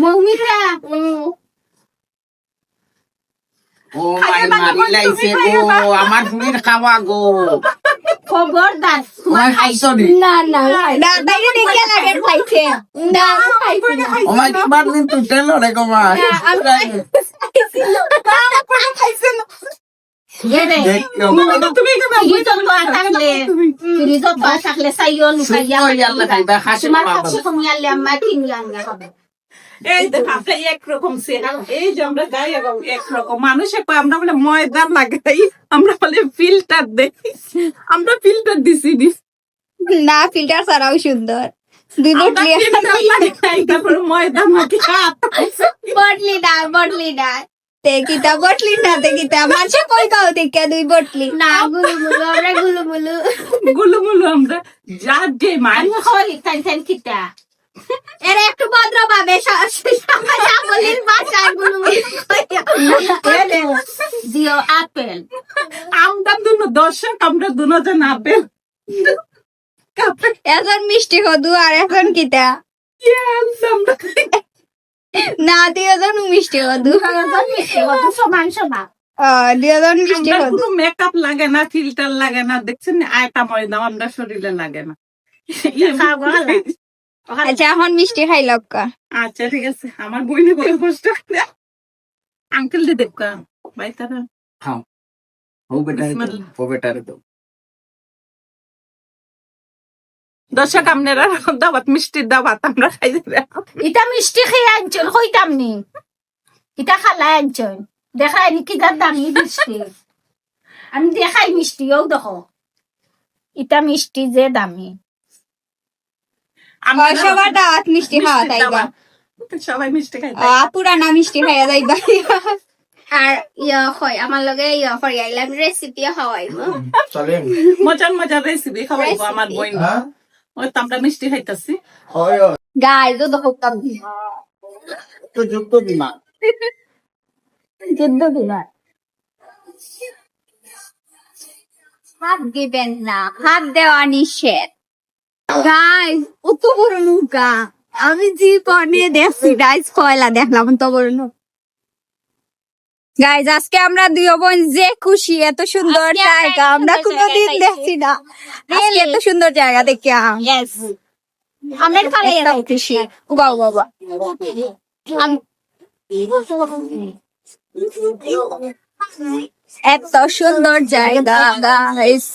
মৌমিতা ও মাই মারি লাইছে গো আমার ফুলির খাওয়া গো খবরদার ওমাই খাইছ নি না না না তাই দেখে লাগে খাইছে না খাইছে না ওমাই তোমার নুন তুটেল রে গো মা এই দেখ আমরা একরকম এই যে আমরা গাই একরকম। মানুষে আমরা বলে ময়দা লাগাই আমরা বলে ফিল্টার দেই। আমরা ফিল্টার দিছি দিস না ফিল্টার ছাড়াও সুন্দর। বটলি না বটলি না তে কিতা বটলি না তে কিতা মানুষে কই কাও দেখে দুই বটলি। না গুলু মুলু আমরা গুলু মুলু গুলো আমরা যা মান আমি হলি তাই তাই কিতা এরা একটু ভদ্র ভাবে সামলির বাসায়গুলো দিও আপেল। আমরা দুনো দর্শক আমরা দুজন আপেল। কাপে এখন মিষ্টি কদু আর এখন কিতা? আমরা না দুজন মিষ্টি কদু সমান সমান। কোনো মেকআপ লাগে না ফিল্টার লাগে না দেখছেন না, আয়টা ময়দা আমরা শরীরে লাগে না। আচ্ছা এখন মিষ্টি খাই লক্কা। আচ্ছা ঠিক আছে। আমার বইনে বই কষ্ট আঙ্কেল দি দেবকা ভাই তারা। খাও ও বেটারে ও বেটারে দাও দর্শক আপনারা দাবাত মিষ্টির দাবাত আমরা খাই ইটা মিষ্টি খেয়ে আনছন হইতাম নি। ইটা খালাই আনছন। দেখাই নি কি দাম দামি মিষ্টি। আমি দেখাই মিষ্টি ও দেখো। ইটা মিষ্টি যে দামি। আমরা সবার দাওয়াত মিষ্টি খাওয়া মিষ্টির সবাই মিষ্টি খাই পুরানা মিষ্টি খাইয়া যাইবা। আর ইয়া হয় আমার লগে ইয়া আইলাম রেসিপি হওয়াইব চলে মজার মজার রেসিপি খাওয়াইবো আমার বই হ্যাঁ? ওই তো আমরা মিষ্টি খাইতাছি। হয় তো তো যুদ্ধ হাত দিবেন না হাত দেওয়া নিষেধ। গাইস অত বড় নৌকা। আমি জীবনে দেখছি গাইস কয়লা দেখলাম তো বড় নৌকা। গাইজ আজকে আমরা দুই বোন যে খুশি এত সুন্দর জায়গা আমরা কোনোদিন দেখছি না। এত সুন্দর জায়গা দেখি আমরা খুশি। বাবা বাবা এত সুন্দর জায়গা গাইস